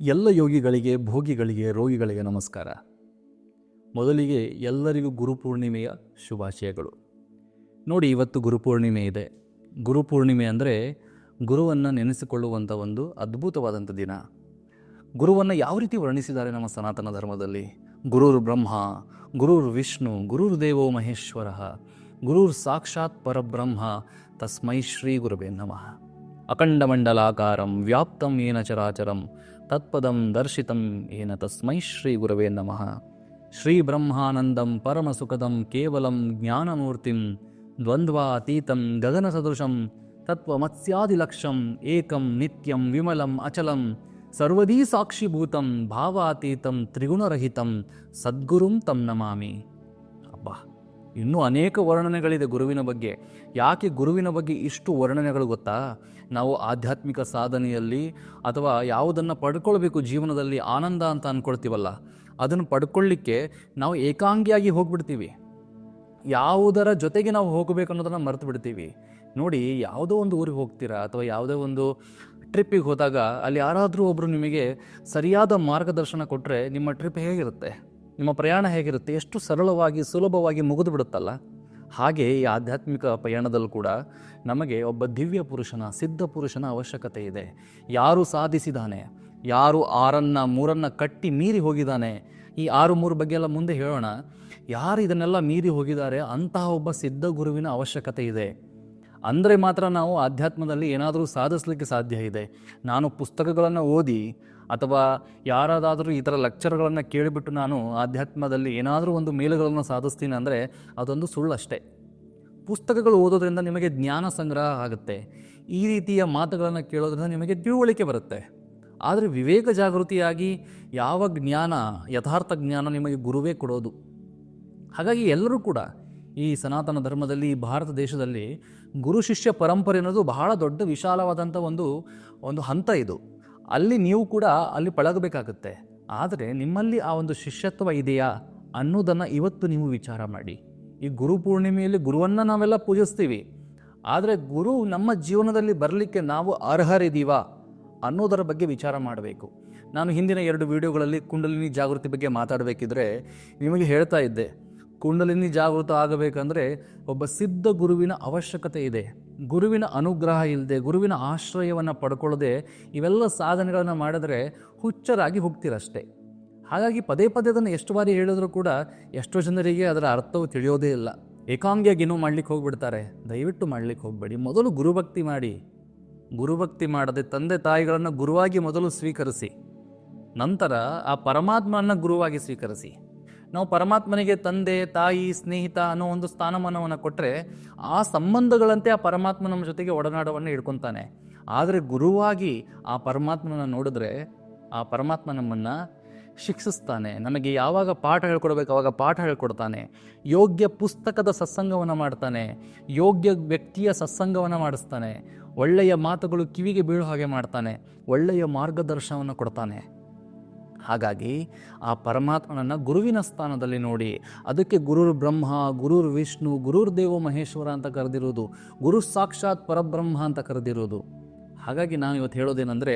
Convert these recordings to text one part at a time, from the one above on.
ಎಲ್ಲ ಯೋಗಿಗಳಿಗೆ, ಭೋಗಿಗಳಿಗೆ, ರೋಗಿಗಳಿಗೆ ನಮಸ್ಕಾರ. ಮೊದಲಿಗೆ ಎಲ್ಲರಿಗೂ ಗುರುಪೂರ್ಣಿಮೆಯ ಶುಭಾಶಯಗಳು. ನೋಡಿ, ಇವತ್ತು ಗುರುಪೂರ್ಣಿಮೆ ಇದೆ. ಗುರುಪೂರ್ಣಿಮೆ ಅಂದರೆ ಗುರುವನ್ನು ನೆನೆಸಿಕೊಳ್ಳುವಂಥ ಒಂದು ಅದ್ಭುತವಾದಂಥ ದಿನ. ಗುರುವನ್ನು ಯಾವ ರೀತಿ ವರ್ಣಿಸಿದ್ದಾರೆ ನಮ್ಮ ಸನಾತನ ಧರ್ಮದಲ್ಲಿ? ಗುರುರ್ ಬ್ರಹ್ಮ, ಗುರುರ್ ವಿಷ್ಣು, ಗುರುರ್ ದೇವೋ ಮಹೇಶ್ವರ, ಗುರುರ್ ಸಾಕ್ಷಾತ್ ಪರಬ್ರಹ್ಮ, ತಸ್ಮೈ ಶ್ರೀ ಗುರುಬೇ ನಮಃ. అఖండమండలాకారం వ్యాప్తం ఏన చరాచరం తత్పదం దర్శితం ఏన తస్మై శ్రీ గురవే నమ శ్రీ బ్రహ్మానందం పరమసుఖదం కేవలం జ్ఞానమూర్తిం ద్వంద్వాతీతం గగన సదృశం తత్వమత్స్యాదిలక్ష్యం ఏకం నిత్యం విమలం అచలం సర్వదీ సాక్షిభూతం భావాతీతం త్రిగుణరహితం సద్గురుం తం నమామి ಇನ್ನೂ ಅನೇಕ ವರ್ಣನೆಗಳಿದೆ ಗುರುವಿನ ಬಗ್ಗೆ. ಯಾಕೆ ಗುರುವಿನ ಬಗ್ಗೆ ಇಷ್ಟು ವರ್ಣನೆಗಳು ಗೊತ್ತಾ? ನಾವು ಆಧ್ಯಾತ್ಮಿಕ ಸಾಧನೆಯಲ್ಲಿ ಅಥವಾ ಯಾವುದನ್ನು ಪಡ್ಕೊಳ್ಬೇಕು ಜೀವನದಲ್ಲಿ ಆನಂದ ಅಂತ ಅಂದ್ಕೊಳ್ತೀವಲ್ಲ ಅದನ್ನು ಪಡ್ಕೊಳ್ಳಿಕ್ಕೆ ನಾವು ಏಕಾಂಗಿಯಾಗಿ ಹೋಗ್ಬಿಡ್ತೀವಿ. ಯಾವುದರ ಜೊತೆಗೆ ನಾವು ಹೋಗಬೇಕು ಅನ್ನೋದನ್ನು ಮರೆತು ಬಿಡ್ತೀವಿ. ನೋಡಿ, ಯಾವುದೋ ಒಂದು ಊರಿಗೆ ಹೋಗ್ತೀರಾ ಅಥವಾ ಯಾವುದೇ ಒಂದು ಟ್ರಿಪ್ಪಿಗೆ ಹೋದಾಗ ಅಲ್ಲಿ ಯಾರಾದರೂ ಒಬ್ಬರು ನಿಮಗೆ ಸರಿಯಾದ ಮಾರ್ಗದರ್ಶನ ಕೊಟ್ಟರೆ ನಿಮ್ಮ ಟ್ರಿಪ್ ಹೇಗಿರುತ್ತೆ? ನಿಮ್ಮ ಪ್ರಯಾಣ ಹೇಗಿರುತ್ತೆ? ಎಷ್ಟು ಸರಳವಾಗಿ, ಸುಲಭವಾಗಿ ಮುಗಿದು ಬಿಡುತ್ತಲ್ಲ ಹಾಗೆ ಈ ಆಧ್ಯಾತ್ಮಿಕ ಪ್ರಯಾಣದಲ್ಲೂ ಕೂಡ ನಮಗೆ ಒಬ್ಬ ದಿವ್ಯ ಪುರುಷನ, ಸಿದ್ಧ ಪುರುಷನ ಅವಶ್ಯಕತೆ ಇದೆ. ಯಾರು ಸಾಧಿಸಿದಾನೆ? ಯಾರು ಆರನ್ನು, ಮೂರನ್ನು ಕಟ್ಟಿ ಮೀರಿ ಹೋಗಿದ್ದಾನೆ ಈ ಆರು, ಮೂರು ಬಗ್ಗೆ ಎಲ್ಲ ಮುಂದೆ ಹೇಳೋಣ. ಯಾರು ಇದನ್ನೆಲ್ಲ ಮೀರಿ ಹೋಗಿದ್ದಾರೆ? ಅಂತಹ ಒಬ್ಬ ಸಿದ್ಧ ಗುರುವಿನ ಅವಶ್ಯಕತೆ ಇದೆ. ಅಂದರೆ ಮಾತ್ರ ನಾವು ಆಧ್ಯಾತ್ಮದಲ್ಲಿ ಏನಾದರೂ ಸಾಧಿಸಲಿಕ್ಕೆ ಸಾಧ್ಯ ಇದೆ. ನಾನು ಪುಸ್ತಕಗಳನ್ನು ಓದಿ ಅಥವಾ ಯಾರಾದರೂ ಈ ಥರ ಲೆಕ್ಚರ್ಗಳನ್ನು ಕೇಳಿಬಿಟ್ಟು ನಾನು ಆಧ್ಯಾತ್ಮದಲ್ಲಿ ಏನಾದರೂ ಒಂದು ಮೇಲುಗಳನ್ನು ಸಾಧಿಸ್ತೀನಿ ಅಂದರೆ ಅದೊಂದು ಸುಳ್ಳಷ್ಟೇ. ಪುಸ್ತಕಗಳು ಓದೋದ್ರಿಂದ ನಿಮಗೆ ಜ್ಞಾನ ಸಂಗ್ರಹ ಆಗುತ್ತೆ. ಈ ರೀತಿಯ ಮಾತುಗಳನ್ನು ಕೇಳೋದ್ರಿಂದ ನಿಮಗೆ ತಿಳುವಳಿಕೆ ಬರುತ್ತೆ. ಆದರೆ ವಿವೇಕ ಜಾಗೃತಿಯಾಗಿ ಯಾವ ಜ್ಞಾನ, ಯಥಾರ್ಥ ಜ್ಞಾನ ನಿಮಗೆ ಗುರುವೇ ಕೊಡೋದು. ಹಾಗಾಗಿ ಎಲ್ಲರೂ ಕೂಡ ಈ ಸನಾತನ ಧರ್ಮದಲ್ಲಿ, ಭಾರತ ದೇಶದಲ್ಲಿ ಗುರು ಶಿಷ್ಯ ಪರಂಪರೆ ಅನ್ನೋದು ಬಹಳ ದೊಡ್ಡ ವಿಶಾಲವಾದಂಥ ಒಂದು ಒಂದು ಹಂತ ಇದು. ಅಲ್ಲಿ ನೀವು ಕೂಡ ಅಲ್ಲಿ ಪಳಗಬೇಕಾಗುತ್ತೆ. ಆದರೆ ನಿಮ್ಮಲ್ಲಿ ಆ ಒಂದು ಶಿಷ್ಯತ್ವ ಇದೆಯಾ ಅನ್ನೋದನ್ನು ಇವತ್ತು ನೀವು ವಿಚಾರ ಮಾಡಿ. ಈ ಗುರು ಪೂರ್ಣಿಮೆಯಲ್ಲಿ ಗುರುವನ್ನು ನಾವೆಲ್ಲ ಪೂಜಿಸ್ತೀವಿ. ಆದರೆ ಗುರು ನಮ್ಮ ಜೀವನದಲ್ಲಿ ಬರಲಿಕ್ಕೆ ನಾವು ಅರ್ಹರಿದ್ದೀವಾ ಅನ್ನೋದರ ಬಗ್ಗೆ ವಿಚಾರ ಮಾಡಬೇಕು. ನಾನು ಹಿಂದಿನ ಎರಡು ವಿಡಿಯೋಗಳಲ್ಲಿ ಕುಂಡಲಿನಿ ಜಾಗೃತಿ ಬಗ್ಗೆ ಮಾತಾಡಬೇಕಿದ್ರೆ ನಿಮಗೆ ಹೇಳ್ತಾ ಇದ್ದೆ. ಕುಂಡಲಿನಿ ಜಾಗೃತ ಆಗಬೇಕಂದ್ರೆ ಒಬ್ಬ ಸಿದ್ಧ ಗುರುವಿನ ಅವಶ್ಯಕತೆ ಇದೆ. ಗುರುವಿನ ಅನುಗ್ರಹ ಇಲ್ಲದೆ ಗುರುವಿನ ಆಶ್ರಯವನ್ನು ಪಡ್ಕೊಳ್ಳದೆ ಇವೆಲ್ಲ ಸಾಧನೆಗಳನ್ನು ಮಾಡಿದ್ರೆ ಹುಚ್ಚರಾಗಿ ಹೋಗ್ತೀರಷ್ಟೇ. ಹಾಗಾಗಿ ಪದೇ ಪದೇ ಅದನ್ನು ಎಷ್ಟು ಬಾರಿ ಹೇಳಿದ್ರೂ ಕೂಡ ಎಷ್ಟೋ ಜನರಿಗೆ ಅದರ ಅರ್ಥವು ತಿಳಿಯೋದೇ ಇಲ್ಲ. ಏಕಾಂಗಿಯಾಗಿ ಏನೋ ಮಾಡ್ಲಿಕ್ಕೆ ಹೋಗ್ಬಿಡ್ತಾರೆ. ದಯವಿಟ್ಟು ಮಾಡ್ಲಿಕ್ಕೆ ಹೋಗಬೇಡಿ. ಮೊದಲು ಗುರುಭಕ್ತಿ ಮಾಡಿ. ಗುರುಭಕ್ತಿ ಮಾಡದೆ ತಂದೆ ತಾಯಿಗಳನ್ನು ಗುರುವಾಗಿ ಮೊದಲು ಸ್ವೀಕರಿಸಿ. ನಂತರ ಆ ಪರಮಾತ್ಮನ ಗುರುವಾಗಿ ಸ್ವೀಕರಿಸಿ. ನಾವು ಪರಮಾತ್ಮನಿಗೆ ತಂದೆ, ತಾಯಿ, ಸ್ನೇಹಿತ ಅನ್ನೋ ಒಂದು ಸ್ಥಾನಮಾನವನ್ನು ಕೊಟ್ಟರೆ ಆ ಸಂಬಂಧಗಳಂತೆ ಆ ಪರಮಾತ್ಮ ನಮ್ಮ ಜೊತೆಗೆ ಒಡನಾಡವನ್ನು ಇಟ್ಕೊತಾನೆ ಆದರೆ ಗುರುವಾಗಿ ಆ ಪರಮಾತ್ಮನ ನೋಡಿದ್ರೆ ಆ ಪರಮಾತ್ಮ ನಮ್ಮನ್ನು ಶಿಕ್ಷಿಸ್ತಾನೆ. ನಮಗೆ ಯಾವಾಗ ಪಾಠ ಹೇಳ್ಕೊಡ್ಬೇಕು ಅವಾಗ ಪಾಠ ಹೇಳ್ಕೊಡ್ತಾನೆ. ಯೋಗ್ಯ ಪುಸ್ತಕದ ಸತ್ಸಂಗವನ್ನು ಮಾಡ್ತಾನೆ. ಯೋಗ್ಯ ವ್ಯಕ್ತಿಯ ಸತ್ಸಂಗವನ್ನು ಮಾಡಿಸ್ತಾನೆ. ಒಳ್ಳೆಯ ಮಾತುಗಳು ಕಿವಿಗೆ ಬೀಳೋ ಹಾಗೆ ಮಾಡ್ತಾನೆ. ಒಳ್ಳೆಯ ಮಾರ್ಗದರ್ಶನವನ್ನು ಕೊಡ್ತಾನೆ. ಹಾಗಾಗಿ ಆ ಪರಮಾತ್ಮನನ್ನು ಗುರುವಿನ ಸ್ಥಾನದಲ್ಲಿ ನೋಡಿ, ಅದಕ್ಕೆ ಗುರುರ್ ಬ್ರಹ್ಮ, ಗುರುರ್ ವಿಷ್ಣು, ಗುರುರ್ ದೇವೋ ಮಹೇಶ್ವರ ಅಂತ ಕರೆದಿರೋದು ಗುರು ಸಾಕ್ಷಾತ್ ಪರಬ್ರಹ್ಮ ಅಂತ ಕರೆದಿರೋದು ಹಾಗಾಗಿ ನಾನು ಇವತ್ತು ಹೇಳೋದೇನೆಂದರೆ,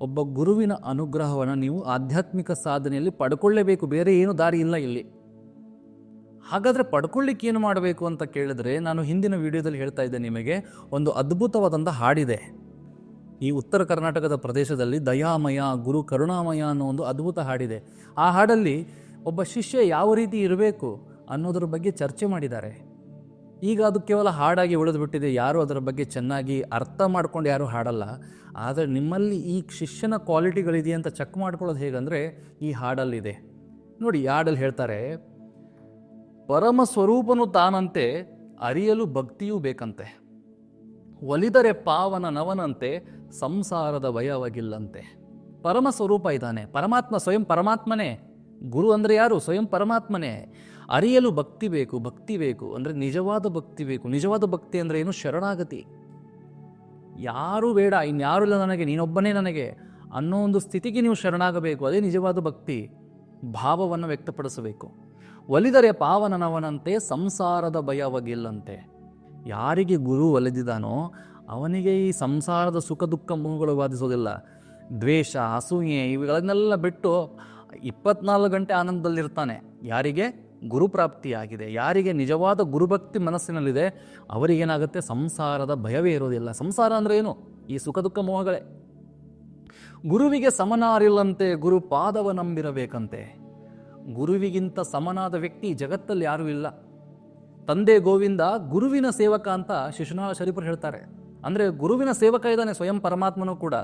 ಒಬ್ಬ ಗುರುವಿನ ಅನುಗ್ರಹವನ್ನು ನೀವು ಆಧ್ಯಾತ್ಮಿಕ ಸಾಧನೆಯಲ್ಲಿ ಪಡ್ಕೊಳ್ಳೇಬೇಕು, ಬೇರೆ ಏನು ದಾರಿ ಇಲ್ಲ ಇಲ್ಲಿ. ಹಾಗಾದರೆ ಪಡ್ಕೊಳ್ಳಿಕ್ಕೆ ಏನು ಮಾಡಬೇಕು ಅಂತ ಕೇಳಿದ್ರೆ, ನಾನು ಹಿಂದಿನ ವಿಡಿಯೋದಲ್ಲಿ ಹೇಳ್ತಾ ಇದ್ದೆ ನಿಮಗೆ, ಒಂದು ಅದ್ಭುತವಾದಂಥ ಹಾಡಿದೆ. ಈ ಉತ್ತರ ಕರ್ನಾಟಕದ ಪ್ರದೇಶದಲ್ಲಿ ದಯಾಮಯ, ಗುರು ಕರುಣಾಮಯ ಅನ್ನೋ ಒಂದು ಅದ್ಭುತ ಹಾಡಿದೆ. ಆ ಹಾಡಲ್ಲಿ ಒಬ್ಬ ಶಿಷ್ಯ ಯಾವ ರೀತಿ ಇರಬೇಕು ಅನ್ನೋದ್ರ ಬಗ್ಗೆ ಚರ್ಚೆ ಮಾಡಿದ್ದಾರೆ. ಈಗ ಅದು ಕೇವಲ ಹಾಡಾಗಿ ಉಳಿದುಬಿಟ್ಟಿದೆ, ಯಾರೂ ಅದರ ಬಗ್ಗೆ ಚೆನ್ನಾಗಿ ಅರ್ಥ ಮಾಡ್ಕೊಂಡು ಯಾರೂ ಹಾಡಲ್ಲ. ಆದರೆ ನಿಮ್ಮಲ್ಲಿ ಈ ಶಿಷ್ಯನ ಕ್ವಾಲಿಟಿಗಳಿದೆ ಅಂತ ಚೆಕ್ ಮಾಡ್ಕೊಳ್ಳೋದು ಹೇಗಂದರೆ ಈ ಹಾಡಲ್ಲಿದೆ. ನೋಡಿ ಹಾಡಲ್ಲಿ ಹೇಳ್ತಾರೆ, ಪರಮ ಸ್ವರೂಪನು ತಾನಂತೆ, ಅರಿಯಲು ಭಕ್ತಿಯೂ ಬೇಕಂತೆ. ಒಲಿದರೆ ಪಾವನ ನವನಂತೆ ಸಂಸಾರದ ಭಯವಾಗಿಲ್ಲಂತೆ. ಪರಮ ಸ್ವರೂಪ ಇದ್ದಾನೆ. ಪರಮಾತ್ಮ ಸ್ವಯಂ ಪರಮಾತ್ಮನೇ. ಗುರು ಅಂದರೆ ಯಾರು? ಸ್ವಯಂ ಪರಮಾತ್ಮನೇ. ಅರಿಯಲು ಭಕ್ತಿ ಬೇಕು ಭಕ್ತಿ ಬೇಕು ಅಂದರೆ ನಿಜವಾದ ಭಕ್ತಿ ಬೇಕು. ನಿಜವಾದ ಭಕ್ತಿ ಅಂದರೆ ಏನು? ಶರಣಾಗತಿ. ಯಾರೂ ಬೇಡ, ಇನ್ಯಾರೂ ಇಲ್ಲ ನನಗೆ, ನೀನೊಬ್ಬನೇ ನನಗೆ. ಅನ್ನೋ ಒಂದು ಸ್ಥಿತಿಗೆ ನೀವು ಶರಣಾಗಬೇಕು. ಅದೇ ನಿಜವಾದ ಭಕ್ತಿ. ಭಾವವನ್ನು ವ್ಯಕ್ತಪಡಿಸಬೇಕು. ಒಲಿದರೆ ಪಾವನನವನಂತೆ, ಸಂಸಾರದ ಭಯವಾಗಿಲ್ಲಂತೆ. ಯಾರಿಗೆ ಗುರು ಒಲಿದಿದ್ದಾನೋ ಅವನಿಗೆ ಈ ಸಂಸಾರದ ಸುಖ ದುಃಖ ಮೂಗುಗಳು ಬಾಧಿಸೋದಿಲ್ಲ. ದ್ವೇಷ, ಅಸೂಯೆ ಇವುಗಳನ್ನೆಲ್ಲ ಬಿಟ್ಟು ಇಪ್ಪತ್ನಾಲ್ಕು ಗಂಟೆ ಆನಂದದಲ್ಲಿರ್ತಾನೆ. ಯಾರಿಗೆ? ಗುರುಪ್ರಾಪ್ತಿಯಾಗಿದೆ ಯಾರಿಗೆ ನಿಜವಾದ ಗುರುಭಕ್ತಿ ಮನಸ್ಸಿನಲ್ಲಿದೆ, ಅವರಿಗೇನಾಗುತ್ತೆ? ಸಂಸಾರದ ಭಯವೇ ಇರೋದಿಲ್ಲ. ಸಂಸಾರ ಅಂದರೆ ಏನು? ಈ ಸುಖ ದುಃಖ ಮೋಹಗಳೇ. ಗುರುವಿಗೆ ಸಮನಾರಿಲ್ಲಂತೆ ಗುರು ಪಾದವ ನಂಬಿರಬೇಕಂತೆ. ಗುರುವಿಗಿಂತ ಸಮನಾದ ವ್ಯಕ್ತಿ ಜಗತ್ತಲ್ಲಿ ಯಾರೂ ಇಲ್ಲ. ತಂದೆ ಗೋವಿಂದ ಗುರುವಿನ ಸೇವಕ ಅಂತ ಶಿಶುನಾಳ ಶರೀಫರು ಹೇಳ್ತಾರೆ. ಅಂದರೆ ಗುರುವಿನ ಸೇವಕ ಇದ್ದಾನೆ ಸ್ವಯಂ ಪರಮಾತ್ಮನೂ ಕೂಡ.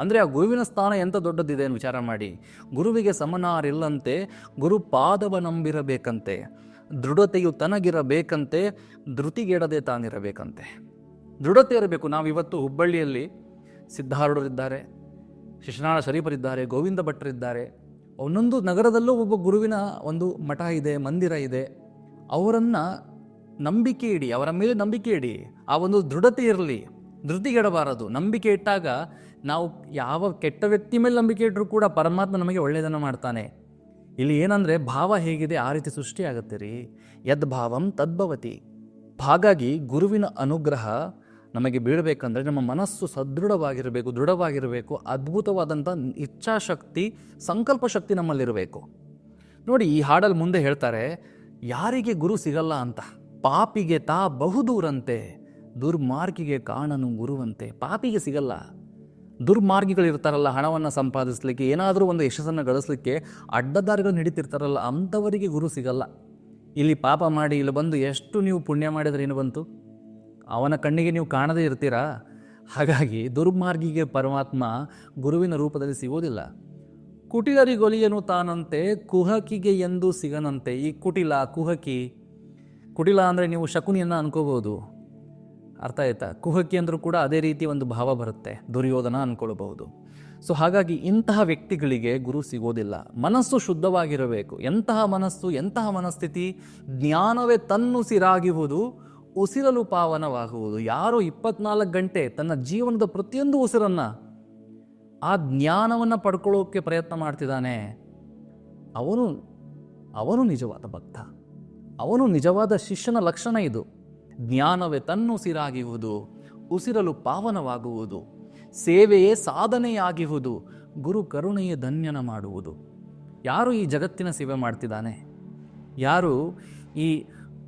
ಅಂದರೆ ಆ ಗುರುವಿನ ಸ್ಥಾನ ಎಂಥ ದೊಡ್ಡದಿದೆ ಅಂತ ವಿಚಾರ ಮಾಡಿ. ಗುರುವಿಗೆ ಸಮನಾರಿಲ್ಲಂತೆ ಗುರು ಪಾದವ ನಂಬಿರಬೇಕಂತೆ ದೃಢತೆಯು ತನಗಿರಬೇಕಂತೆ, ಧೃತಿಗೆಡದೆ ತಾನಿರಬೇಕಂತೆ. ದೃಢತೆ ಇರಬೇಕು. ನಾವಿವತ್ತು ಹುಬ್ಬಳ್ಳಿಯಲ್ಲಿ ಸಿದ್ಧಾರೂಢರಿದ್ದಾರೆ ಶಿಶುನಾಳ ಶರೀಫರಿದ್ದಾರೆ, ಗೋವಿಂದ ಭಟ್ರಿದ್ದಾರೆ ಒಂದೊಂದು ನಗರದಲ್ಲೂ ಒಬ್ಬ ಗುರುವಿನ ಒಂದು ಮಠ ಇದೆ, ಮಂದಿರ ಇದೆ. ಅವರನ್ನು ನಂಬಿಕೆ ಇಡಿ, ಅವರ ಮೇಲೆ ನಂಬಿಕೆ ಇಡಿ. ಆ ಒಂದು ದೃಢತೆ ಇರಲಿ. ಧೃತಿಗೆಡಬಾರದು. ನಂಬಿಕೆ ಇಟ್ಟಾಗ ನಾವು ಯಾವ ಕೆಟ್ಟ ವ್ಯಕ್ತಿ ಮೇಲೆ ನಂಬಿಕೆ ಇಟ್ಟರೂ ಕೂಡ ಪರಮಾತ್ಮ ನಮಗೆ ಒಳ್ಳೆಯದನ್ನು ಮಾಡ್ತಾನೆ. ಇಲ್ಲಿ ಏನಂದರೆ ಭಾವ ಹೇಗಿದೆ ಆ ರೀತಿ ಸೃಷ್ಟಿಯಾಗುತ್ತೆ ರೀ. ಯದ್ಭಾವಂ ತದ್ಭವತಿ ಹಾಗಾಗಿ ಗುರುವಿನ ಅನುಗ್ರಹ ನಮಗೆ ಬೀಳಬೇಕಂದ್ರೆ ನಮ್ಮ ಮನಸ್ಸು ಸದೃಢವಾಗಿರಬೇಕು, ದೃಢವಾಗಿರಬೇಕು, ಅದ್ಭುತವಾದಂಥ ಇಚ್ಛಾಶಕ್ತಿ, ಸಂಕಲ್ಪ ಶಕ್ತಿ ನಮ್ಮಲ್ಲಿರಬೇಕು. ನೋಡಿ ಈ ಹಾಡಲ್ಲಿ ಮುಂದೆ ಹೇಳ್ತಾರೆ, ಯಾರಿಗೆ ಗುರು ಸಿಗಲ್ಲ ಅಂತ, ಪಾಪಿಗೆ ತಾ ಬಹುದೂರಂತೆ. ದುರ್ಮಾರ್ಗಿಗೆ ಕಾಣನು ಗುರುವಂತೆ. ಪಾಪಿಗೆ ಸಿಗಲ್ಲ. ದುರ್ಮಾರ್ಗಿಗಳಿರ್ತಾರಲ್ಲ, ಹಣವನ್ನು ಸಂಪಾದಿಸಲಿಕ್ಕೆ, ಏನಾದರೂ ಒಂದು ಯಶಸ್ಸನ್ನು ಗಳಿಸ್ಲಿಕ್ಕೆ ಅಡ್ಡದಾರಿಗಳು ನಡೀತಿರ್ತಾರಲ್ಲ, ಅಂಥವರಿಗೆ ಗುರು ಸಿಗಲ್ಲ. ಇಲ್ಲಿ ಪಾಪ ಮಾಡಿ, ಇಲ್ಲಿ ಬಂದು ಎಷ್ಟು ನೀವು ಪುಣ್ಯ ಮಾಡಿದ್ರೆ ಏನು ಬಂತು? ಅವನ ಕಣ್ಣಿಗೆ ನೀವು ಕಾಣದೇ ಇರ್ತೀರಾ? ಹಾಗಾಗಿ ದುರ್ಮಾರ್ಗಿಗೆ ಪರಮಾತ್ಮ ಗುರುವಿನ ರೂಪದಲ್ಲಿ ಸಿಗೋದಿಲ್ಲ. ಕುಟಿಲರಿಗೊಲಿಯನು ತಾನಂತೆ, ಕುಹಕಿಗೆ ಎಂದು ಸಿಗನಂತೆ. ಈ ಕುಟಿಲ, ಕುಹಕಿ, ಕುಟಿಲ ಅಂದರೆ ನೀವು ಶಕುನಿಯನ್ನು ಅನ್ಕೋಬಹುದು. ಅರ್ಥ ಆಯ್ತಾ? ಕುಹಕಿ ಅಂದರೂ ಕೂಡ ಅದೇ ರೀತಿ ಒಂದು ಭಾವ ಬರುತ್ತೆ, ದುರ್ಯೋಧನ ಅಂದ್ಕೊಳ್ಬಹುದು ಸೊ ಹಾಗಾಗಿ ಇಂತಹ ವ್ಯಕ್ತಿಗಳಿಗೆ ಗುರು ಸಿಗೋದಿಲ್ಲ. ಮನಸ್ಸು ಶುದ್ಧವಾಗಿರಬೇಕು. ಎಂತಹ ಮನಸ್ಸು, ಎಂತಹ ಮನಸ್ಥಿತಿ? ಜ್ಞಾನವೇ ತನ್ನುಸಿರಾಗಿರುವುದು ಉಸಿರಲು ಪಾವನವಾಗುವುದು. ಯಾರು ಇಪ್ಪತ್ನಾಲ್ಕು ಗಂಟೆ ತನ್ನ ಜೀವನದ ಪ್ರತಿಯೊಂದು ಉಸಿರನ್ನು ಆ ಜ್ಞಾನವನ್ನು ಪಡ್ಕೊಳ್ಳೋಕ್ಕೆ ಪ್ರಯತ್ನ ಮಾಡ್ತಿದ್ದಾನೆ. ಅವನು ಅವನು ನಿಜವಾದ ಭಕ್ತ. ಅವನು ನಿಜವಾದ ಶಿಷ್ಯನ ಲಕ್ಷಣ ಇದು. ಜ್ಞಾನವೇ ತನ್ನುಸಿರಾಗಿರುವುದು ಉಸಿರಲು ಪಾವನವಾಗುವುದು, ಸೇವೆಯೇ ಸಾಧನೆಯಾಗಿರುವುದು ಗುರು ಕರುಣೆಯೇ ಧನ್ಯನ ಮಾಡುವುದು. ಯಾರು ಈ ಜಗತ್ತಿನ ಸೇವೆ ಮಾಡ್ತಿದ್ದಾನೆ? ಯಾರು ಈ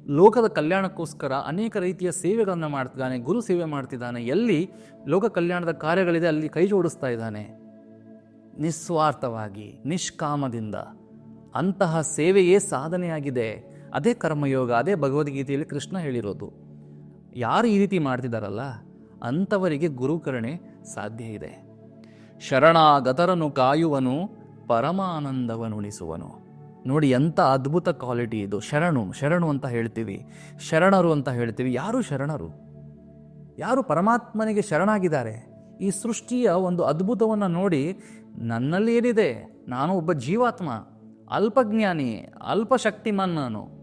ಲೋಕದ ಕಲ್ಯಾಣಕ್ಕೋಸ್ಕರ ಅನೇಕ ರೀತಿಯ ಸೇವೆಗಳನ್ನು ಮಾಡ್ತಿದ್ದಾನೆ, ಗುರು ಸೇವೆ ಮಾಡ್ತಿದ್ದಾನೆ, ಎಲ್ಲಿ ಲೋಕ ಕಲ್ಯಾಣದ ಕಾರ್ಯಗಳಿದೆ ಅಲ್ಲಿ ಕೈ ಜೋಡಿಸ್ತಾ ಇದ್ದಾನೆ? ನಿಸ್ವಾರ್ಥವಾಗಿ, ನಿಷ್ಕಾಮದಿಂದ ಅಂತಹ ಸೇವೆಯೇ ಸಾಧನೆಯಾಗಿದೆ. ಅದೇ ಕರ್ಮಯೋಗ, ಅದೇ ಭಗವದ್ಗೀತೆಯಲ್ಲಿ ಕೃಷ್ಣ ಹೇಳಿರೋದು. ಯಾರು ಈ ರೀತಿ ಮಾಡ್ತಿದ್ದಾರಲ್ಲ ಅಂಥವರಿಗೆ ಗುರುಕರಣೆ ಸಾಧ್ಯ ಇದೆ. ಶರಣಾಗತರನು ಕಾಯುವನು, ಪರಮಾನಂದವನುಣಿಸುವನು. ನೋಡಿ ಎಂಥ ಅದ್ಭುತ ಕ್ವಾಲಿಟಿ ಇದು. ಶರಣು ಶರಣು ಅಂತ ಹೇಳ್ತೀವಿ. ಶರಣರು ಅಂತ ಹೇಳ್ತೀವಿ. ಯಾರು ಶರಣರು? ಯಾರು ಪರಮಾತ್ಮನಿಗೆ ಶರಣಾಗಿದ್ದಾರೆ? ಈ ಸೃಷ್ಟಿಯ ಒಂದು ಅದ್ಭುತವನ್ನು ನೋಡಿ ನನ್ನಲ್ಲಿ ಏನಿದೆ ನಾನು ಒಬ್ಬ ಜೀವಾತ್ಮ, ಅಲ್ಪಜ್ಞಾನಿ, ಅಲ್ಪಶಕ್ತಿಮಾನ್ ನಾನು.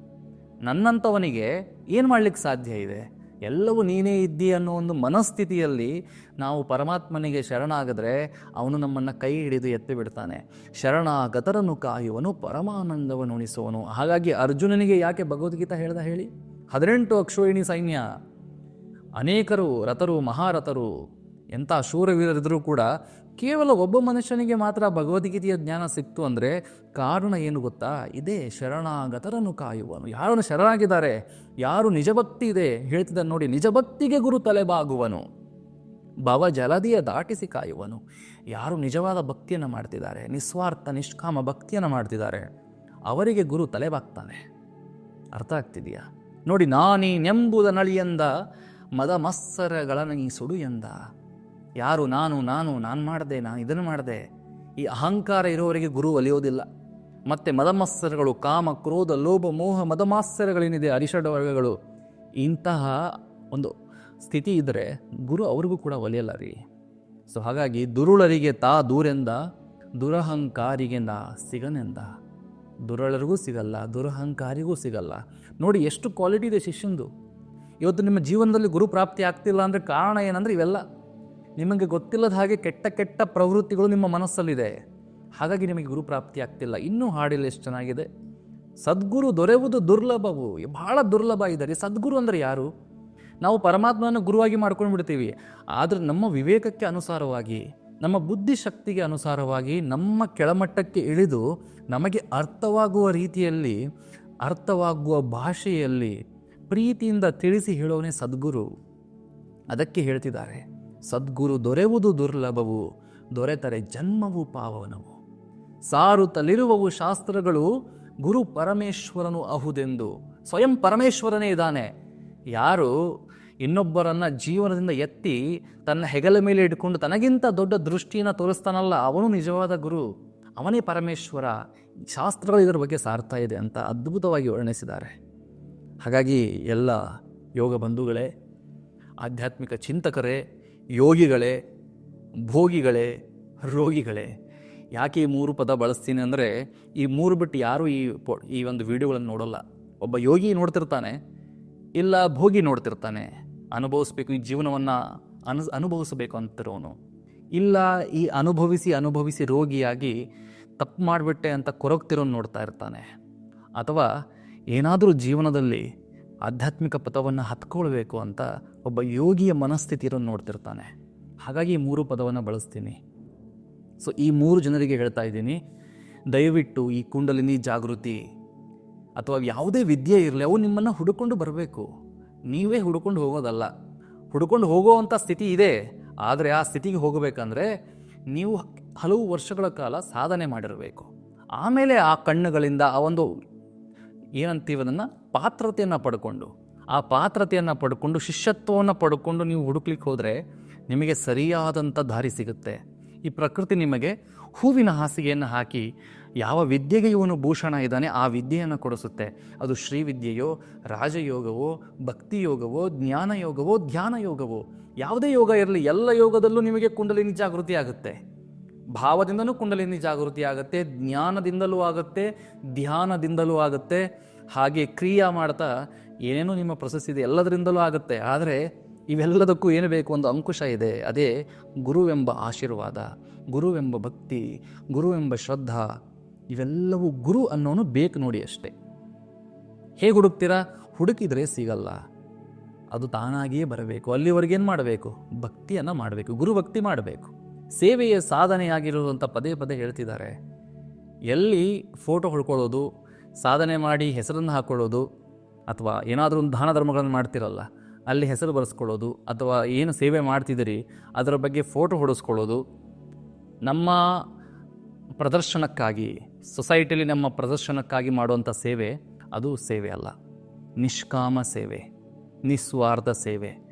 ನನ್ನಂಥವನಿಗೆ ಏನು ಮಾಡಲಿಕ್ಕೆ ಸಾಧ್ಯ ಇದೆ? ಎಲ್ಲವೂ ನೀನೇ ಇದ್ದಿ ಅನ್ನೋ ಒಂದು ಮನಸ್ಥಿತಿಯಲ್ಲಿ ನಾವು ಪರಮಾತ್ಮನಿಗೆ ಶರಣಾಗದ್ರೆ ಅವನು ನಮ್ಮನ್ನು ಕೈ ಹಿಡಿದು ಎತ್ತಿ ಬಿಡ್ತಾನೆ. ಶರಣಾಗತರನ್ನು ಕಾಯುವನು, ಪರಮಾನಂದವನ್ನು ಉಣಿಸುವನು. ಹಾಗಾಗಿ ಅರ್ಜುನನಿಗೆ ಯಾಕೆ ಭಗವದ್ಗೀತಾ ಹೇಳ್ದ ಹೇಳಿ? ಹದಿನೆಂಟು ಅಕ್ಷೋಹಿಣಿ ಸೈನ್ಯ. ಅನೇಕರು ರಥರು, ಮಹಾರಥರು, ಎಂಥ ಶೂರವೀರರಿದ್ದರೂ ಕೂಡ ಕೇವಲ ಒಬ್ಬ ಮನುಷ್ಯನಿಗೆ ಮಾತ್ರ ಭಗವದ್ಗೀತೆಯ ಜ್ಞಾನ ಸಿಕ್ತು ಅಂದರೆ ಕಾರಣ ಏನು ಗೊತ್ತಾ? ಇದೇ ಶರಣಾಗತರನ್ನು ಕಾಯುವನು. ಯಾರನ್ನು ಶರಣಾಗಿದ್ದಾರೆ? ಯಾರು ನಿಜಭಕ್ತಿ ಇದೆ? ಹೇಳ್ತಿದ್ದಾನೆ ನೋಡಿ, ನಿಜಭಕ್ತಿಗೆ ಗುರು ತಲೆಬಾಗುವನು. ಭವ ಜಲದಿಯ ದಾಟಿಸಿ ಕಾಯುವನು. ಯಾರು ನಿಜವಾದ ಭಕ್ತಿಯನ್ನು ಮಾಡ್ತಿದ್ದಾರೆ? ನಿಸ್ವಾರ್ಥ, ನಿಷ್ಕಾಮ ಭಕ್ತಿಯನ್ನು ಮಾಡ್ತಿದ್ದಾರೆ. ಅವರಿಗೆ ಗುರು ತಲೆಬಾಗ್ತಾನೆ. ಅರ್ಥ ಆಗ್ತಿದೆಯಾ? ನೋಡಿ ನಾನೀನೆಂಬುದ ನಳಿಯಂದ ಮದ ಮತ್ಸರಗಳನ್ನು ನೀ ಸುಡು ಎಂದ. ಯಾರು ನಾನು ನಾನು ನಾನು ಮಾಡಿದೆ, ನಾನು ಇದನ್ನು ಮಾಡಿದೆ. ಈ ಅಹಂಕಾರ ಇರೋವರಿಗೆ ಗುರು ಒಲಿಯೋದಿಲ್ಲ. ಮತ್ತು ಮದಮಾಸ್ತರಗಳು ಕಾಮ, ಕ್ರೋಧ, ಲೋಭ, ಮೋಹ ಮದಮಾತ್ಸರಗಳೇನಿದೆ ಅರಿಷಡ ವರ್ಗಗಳು, ಇಂತಹ ಒಂದು ಸ್ಥಿತಿ ಇದ್ದರೆ ಗುರು ಅವ್ರಿಗೂ ಕೂಡ ಒಲಿಯಲ್ಲ ರೀ. ಸೊ ಹಾಗಾಗಿ ದುರುಳರಿಗೆ ತಾ ದೂರೆಂದ ನಾ ಸಿಗನೆಂದ. ದುರಳರಿಗೂ ಸಿಗಲ್ಲ, ದುರಹಂಕಾರಿಗೂ ಸಿಗಲ್ಲ. ನೋಡಿ ಎಷ್ಟು ಕ್ವಾಲಿಟಿ ಇದೆ ಶಿಷ್ಯಂದು. ಇವತ್ತು ನಿಮ್ಮ ಜೀವನದಲ್ಲಿ ಗುರು ಪ್ರಾಪ್ತಿ ಆಗ್ತಿಲ್ಲ ಅಂದರೆ ಕಾರಣ ಏನಂದರೆ ಇವೆಲ್ಲ. ನಿಮಗೆ ಗೊತ್ತಿಲ್ಲದ ಹಾಗೆ ಕೆಟ್ಟ ಕೆಟ್ಟ ಪ್ರವೃತ್ತಿಗಳು ನಿಮ್ಮ ಮನಸ್ಸಲ್ಲಿದೆ. ಹಾಗಾಗಿ ನಿಮಗೆ ಗುರು ಪ್ರಾಪ್ತಿ ಆಗ್ತಿಲ್ಲ. ಇನ್ನೂ ಹಾಡಿಲ್ಲ ಎಷ್ಟು ಚೆನ್ನಾಗಿದೆ. ಸದ್ಗುರು ದೊರೆಯುವುದು ದುರ್ಲಭವು. ಬಹಳ ದುರ್ಲಭ ಇದ್ದಾರೆ. ಸದ್ಗುರು ಅಂದರೆ ಯಾರು? ನಾವು ಪರಮಾತ್ಮನ ಗುರುವಾಗಿ ಮಾಡ್ಕೊಂಡು ಬಿಡ್ತೀವಿ ಆದರೆ ನಮ್ಮ ವಿವೇಕಕ್ಕೆ ಅನುಸಾರವಾಗಿ, ನಮ್ಮ ಬುದ್ಧಿಶಕ್ತಿಗೆ ಅನುಸಾರವಾಗಿ, ನಮ್ಮ ಕೆಳಮಟ್ಟಕ್ಕೆ ಇಳಿದು ನಮಗೆ ಅರ್ಥವಾಗುವ ರೀತಿಯಲ್ಲಿ, ಅರ್ಥವಾಗುವ ಭಾಷೆಯಲ್ಲಿ ಪ್ರೀತಿಯಿಂದ ತಿಳಿಸಿ ಹೇಳೋನೇ ಸದ್ಗುರು. ಅದಕ್ಕೆ ಹೇಳ್ತಿದ್ದಾರೆ. ಸದ್ಗುರು ದೊರೆವುದು ದುರ್ಲಭವು, ದೊರೆತರೆ ಜನ್ಮವು ಪಾವನವು. ಸಾರುತ್ತಲಿರುವವು ಶಾಸ್ತ್ರಗಳು ಗುರು ಪರಮೇಶ್ವರನು ಅಹುದೆಂದು, ಸ್ವಯಂ ಪರಮೇಶ್ವರನೇ ಇದ್ದಾನೆ. ಯಾರು ಇನ್ನೊಬ್ಬರನ್ನ ಜೀವನದಿಂದ ಎತ್ತಿ ತನ್ನ ಹೆಗಲ ಮೇಲೆ ಇಟ್ಕೊಂಡು ತನಗಿಂತ ದೊಡ್ಡ ದೃಷ್ಟಿಯನ್ನು ತೋರಿಸ್ತಾನಲ್ಲ, ಅವನು ನಿಜವಾದ ಗುರು. ಅವನೇ ಪರಮೇಶ್ವರ. ಶಾಸ್ತ್ರಗಳು ಇದರ ಬಗ್ಗೆ ಸಾರ್ತಾ ಇದೆ ಅಂತ ಅದ್ಭುತವಾಗಿ ವರ್ಣಿಸಿದ್ದಾರೆ. ಹಾಗಾಗಿ ಎಲ್ಲ ಯೋಗ ಬಂಧುಗಳೇ, ಆಧ್ಯಾತ್ಮಿಕ ಚಿಂತಕರೇ ಯೋಗಿಗಳೇ, ಭೋಗಿಗಳೇ, ರೋಗಿಗಳೇ. ಯಾಕೆ ಈ ಮೂರು ಪದ ಬಳಸ್ತೀನಿ ಅಂದರೆ, ಈ ಮೂರು ಬಿಟ್ಟು ಯಾರೂ ಈ ಈ ಒಂದು ವಿಡಿಯೋಗಳನ್ನು ನೋಡೋಲ್ಲ. ಒಬ್ಬ ಯೋಗಿ ನೋಡ್ತಿರ್ತಾನೆ, ಇಲ್ಲ ಭೋಗಿ ನೋಡ್ತಿರ್ತಾನೆ. ಅನುಭವಿಸ್ಬೇಕು, ಈ ಜೀವನವನ್ನು ಅನು ಅನುಭವಿಸಬೇಕು ಅಂತಿರೋನು. ಇಲ್ಲ ಈ ಅನುಭವಿಸಿ ಅನುಭವಿಸಿ ರೋಗಿಯಾಗಿ ತಪ್ಪು ಮಾಡಿಬಿಟ್ಟೆ ಅಂತ ಕೊರಗ್ತಿರೋನು ನೋಡ್ತಾ ಇರ್ತಾನೆ. ಅಥವಾ ಏನಾದರೂ ಜೀವನದಲ್ಲಿ ಆಧ್ಯಾತ್ಮಿಕ ಪದವನ್ನು ಹತ್ಕೊಳ್ಬೇಕು ಅಂತ ಒಬ್ಬ ಯೋಗಿಯ ಮನಸ್ಥಿತಿಯನ್ನು ನೋಡ್ತಿರ್ತಾನೆ. ಹಾಗಾಗಿ ಮೂರು ಪದವನ್ನು ಬಳಸ್ತೀನಿ. ಸೊ ಈ ಮೂರು ಜನರಿಗೆ ಹೇಳ್ತಾ ಇದ್ದೀನಿ, ದಯವಿಟ್ಟು ಈ ಕುಂಡಲಿನಿ ಜಾಗೃತಿ, ಅಥವಾ ಯಾವುದೇ ವಿದ್ಯೆ ಇರಲಿ, ಅವು ನಿಮ್ಮನ್ನು ಹುಡುಕೊಂಡು ಬರಬೇಕು. ನೀವೇ ಹುಡುಕೊಂಡು ಹೋಗೋದಲ್ಲ. ಹುಡುಕೊಂಡು ಹೋಗುವಂಥ ಸ್ಥಿತಿ ಇದೆ, ಆದರೆ ಆ ಸ್ಥಿತಿಗೆ ಹೋಗಬೇಕಂದ್ರೆ ನೀವು ಹಲವು ವರ್ಷಗಳ ಕಾಲ ಸಾಧನೆ ಮಾಡಿರಬೇಕು. ಆಮೇಲೆ ಆ ಕಣ್ಣುಗಳಿಂದ ಆ ಒಂದು ಏನಂತೀವಿ ಅದನ್ನು ಪಾತ್ರತೆಯನ್ನು ಪಡ್ಕೊಂಡು. ಆ ಪಾತ್ರತೆಯನ್ನು ಪಡ್ಕೊಂಡು, ಶಿಷ್ಯತ್ವವನ್ನು ಪಡ್ಕೊಂಡು ನೀವು ಹುಡುಕ್ಲಿಕ್ಕೆ ಹೋದರೆ ನಿಮಗೆ ಸರಿಯಾದಂಥ ದಾರಿ ಸಿಗುತ್ತೆ. ಈ ಪ್ರಕೃತಿ ನಿಮಗೆ ಹೂವಿನ ಹಾಸಿಗೆಯನ್ನು ಹಾಕಿ ಯಾವ ವಿದ್ಯೆಗೆ ಇವನು ಭೂಷಣ ಇದ್ದಾನೆ ಆ ವಿದ್ಯೆಯನ್ನು ಕೊಡಿಸುತ್ತೆ. ಅದು ಶ್ರೀವಿದ್ಯೆಯೋ, ರಾಜಯೋಗವೋ ಭಕ್ತಿ ಯೋಗವೋ ಜ್ಞಾನ ಯೋಗವೋ ಧ್ಯಾನ ಯೋಗವೋ ಯಾವುದೇ ಯೋಗ ಇರಲಿ, ಎಲ್ಲ ಯೋಗದಲ್ಲೂ ನಿಮಗೆ ಕುಂಡಲಿನಿ ಜಾಗೃತಿ ಆಗುತ್ತೆ. ಭಾವದಿಂದನೂ ಕುಂಡಲಿನಿ ಜಾಗೃತಿ ಆಗುತ್ತೆ, ಜ್ಞಾನದಿಂದಲೂ ಆಗುತ್ತೆ, ಧ್ಯಾನದಿಂದಲೂ ಆಗುತ್ತೆ. ಹಾಗೆ ಕ್ರಿಯಾ ಮಾಡ್ತಾ ಏನೇನೋ ನಿಮ್ಮ ಪ್ರೊಸೆಸ್ ಇದೆ, ಎಲ್ಲದರಿಂದಲೂ ಆಗುತ್ತೆ. ಆದರೆ ಇವೆಲ್ಲದಕ್ಕೂ ಏನು ಬೇಕು ಒಂದು ಅಂಕುಶ ಇದೆ. ಅದೇ ಗುರುವೆಂಬ ಆಶೀರ್ವಾದ, ಗುರುವೆಂಬ ಭಕ್ತಿ, ಗುರುವೆಂಬ ಶ್ರದ್ಧಾ. ಇವೆಲ್ಲವೂ ಗುರು ಅನ್ನೋನು ಬೇಕು ನೋಡಿ ಅಷ್ಟೇ. ಹೇಗೆ ಹುಡುಕ್ತೀರಾ? ಹುಡುಕಿದರೆ ಸಿಗಲ್ಲ. ಅದು ತಾನಾಗಿಯೇ ಬರಬೇಕು. ಅಲ್ಲಿವರೆಗೇನು ಮಾಡಬೇಕು? ಭಕ್ತಿಯನ್ನು ಮಾಡಬೇಕು. ಗುರು ಭಕ್ತಿ ಮಾಡಬೇಕು. ಸೇವೆಯ ಸಾಧನೆಯಾಗಿರುವಂಥ ಪದೇ ಪದೇ ಹೇಳ್ತಿದ್ದಾರೆ. ಎಲ್ಲಿ ಫೋಟೋ ಹೊಡ್ಕೊಳ್ಳೋದು, ಸಾಧನೆ ಮಾಡಿ ಹೆಸರನ್ನು ಹಾಕ್ಕೊಳ್ಳೋದು, ಅಥವಾ ಏನಾದರೂ ಒಂದು ದಾನ ಧರ್ಮಗಳನ್ನು ಮಾಡ್ತಿರಲ್ಲ, ಅಲ್ಲಿ ಹೆಸರು ಬರೆಸ್ಕೊಳ್ಳೋದು, ಅಥವಾ ಏನು ಸೇವೆ ಮಾಡ್ತಿದ್ದೀರಿ, ಅದರ ಬಗ್ಗೆ ಫೋಟೋ ಹೊಡೆಸ್ಕೊಳ್ಳೋದು, ನಮ್ಮ ಪ್ರದರ್ಶನಕ್ಕಾಗಿ ಸೊಸೈಟಿಯಲ್ಲಿ ನಮ್ಮ ಪ್ರದರ್ಶನಕ್ಕಾಗಿ ಮಾಡುವಂಥ ಸೇವೆ, ಅದು ಸೇವೆ ಅಲ್ಲ. ನಿಷ್ಕಾಮ ಸೇವೆ, ನಿಸ್ವಾರ್ಥ ಸೇವೆ.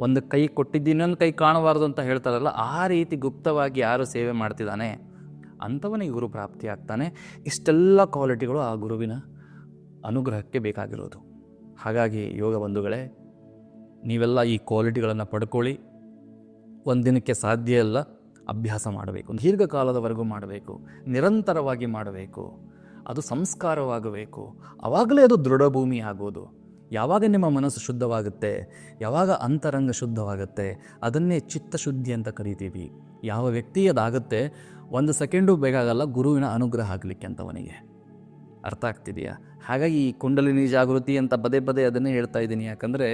ಒಂದು ಕೈ ಕೊಟ್ಟಿದ್ದು ಇನ್ನೊಂದು ಕೈ ಕಾಣಬಾರ್ದು ಅಂತ ಹೇಳ್ತಾರಲ್ಲ, ಆ ರೀತಿ ಗುಪ್ತವಾಗಿ ಯಾರು ಸೇವೆ ಮಾಡ್ತಿದ್ದಾನೆ? ಅಂಥವನಿಗೆ ಗುರು ಪ್ರಾಪ್ತಿ ಆಗ್ತಾನೆ. ಇಷ್ಟೆಲ್ಲ ಕ್ವಾಲಿಟಿಗಳು ಆ ಗುರುವಿನ ಅನುಗ್ರಹಕ್ಕೆ ಬೇಕಾಗಿರೋದು. ಹಾಗಾಗಿ ಯೋಗ ಬಂಧುಗಳೇ, ನೀವೆಲ್ಲ ಈ ಕ್ವಾಲಿಟಿಗಳನ್ನು ಪಡ್ಕೊಳ್ಳಿ. ಒಂದಿನಕ್ಕೆ ಸಾಧ್ಯ ಇಲ್ಲ, ಅಭ್ಯಾಸ ಮಾಡಬೇಕು. ದೀರ್ಘಕಾಲದವರೆಗೂ ಮಾಡಬೇಕು. ನಿರಂತರವಾಗಿ ಮಾಡಬೇಕು. ಅದು ಸಂಸ್ಕಾರವಾಗಬೇಕು. ಆವಾಗಲೇ ಅದು ದೃಢಭೂಮಿ ಆಗೋದು. ಯಾವಾಗ ನಿಮ್ಮ ಮನಸ್ಸು ಶುದ್ಧವಾಗುತ್ತೆ, ಯಾವಾಗ ಅಂತರಂಗ ಶುದ್ಧವಾಗುತ್ತೆ, ಅದನ್ನೇ ಚಿತ್ತಶುದ್ಧಿ ಅಂತ ಕರಿತೀವಿ. ಯಾವ ವ್ಯಕ್ತಿಯದಾಗುತ್ತೆ ಒಂದು ಸೆಕೆಂಡು ಬೇಕಾಗಲ್ಲ, ಗುರುವಿನ ಅನುಗ್ರಹ ಆಗಲಿಕ್ಕೆ ಅಂತವನಿಗೆ ಅರ್ಥ ಆಗ್ತಿದೆಯಾ? ಹಾಗಾಗಿ ಈ ಕುಂಡಲಿನಿ ಜಾಗೃತಿ ಅಂತ ಪದೇ ಪದೇ ಅದನ್ನೇ ಹೇಳ್ತಾ ಇದ್ದೀನಿ. ಯಾಕಂದರೆ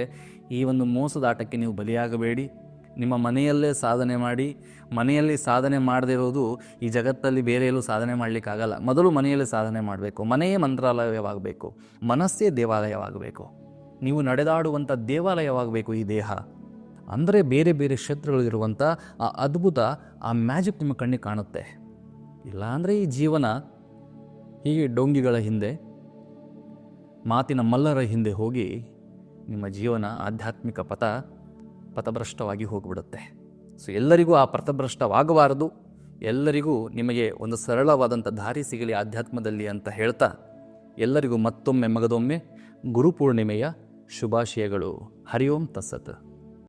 ಈ ಒಂದು ಮೋಸದ ಆಟಕ್ಕೆ ನೀವು ಬಲಿಯಾಗಬೇಡಿ. ನಿಮ್ಮ ಮನೆಯಲ್ಲೇ ಸಾಧನೆ ಮಾಡಿ, ಮನೆಯಲ್ಲಿ ಸಾಧನೆ ಮಾಡದೇ ಇರೋದು ಈ ಜಗತ್ತಲ್ಲಿ ಬೇರೆ ಎಲ್ಲೂ ಸಾಧನೆ ಮಾಡಲಿಕ್ಕಾಗಲ್ಲ. ಮೊದಲು ಮನೆಯಲ್ಲೇ ಸಾಧನೆ ಮಾಡಬೇಕು. ಮನೆಯೇ ಮಂತ್ರಾಲಯವಾಗಬೇಕು. ಮನಸ್ಸೇ ದೇವಾಲಯವಾಗಬೇಕು. ನೀವು ನಡೆದಾಡುವಂಥ ದೇವಾಲಯವಾಗಬೇಕು ಈ ದೇಹ. ಅಂದರೆ ಬೇರೆ ಬೇರೆ ಕ್ಷೇತ್ರಗಳಿರುವಂಥ ಆ ಅದ್ಭುತ, ಆ ಮ್ಯಾಜಿಕ್ ನಿಮ್ಮ ಕಣ್ಣಿಗೆ ಕಾಣುತ್ತೆ. ಇಲ್ಲಾಂದರೆ ಈ ಜೀವನ ಹೀಗೆ ಡೊಂಗಿಗಳ ಹಿಂದೆ, ಮಾತಿನ ಮಲ್ಲರ ಹಿಂದೆ ಹೋಗಿ ನಿಮ್ಮ ಜೀವನ ಆಧ್ಯಾತ್ಮಿಕ ಪಥ, ಪಥಭ್ರಷ್ಟವಾಗಿ ಹೋಗಿಬಿಡುತ್ತೆ. ಸೊ ಎಲ್ಲರಿಗೂ ಆ ಪಥಭ್ರಷ್ಟವಾಗಬಾರದು. ಎಲ್ಲರಿಗೂ ನಿಮಗೆ ಒಂದು ಸರಳವಾದಂಥ ದಾರಿ ಸಿಗಲಿ ಆಧ್ಯಾತ್ಮದಲ್ಲಿ ಅಂತ ಹೇಳ್ತಾ ಎಲ್ಲರಿಗೂ ಮತ್ತೊಮ್ಮೆ, ಮಗದೊಮ್ಮೆ ಗುರುಪೂರ್ಣಿಮೆಯ ಶುಭಾಶಯಗಳು. ಹರಿ ಓಂ ತಸ್ಸತ್.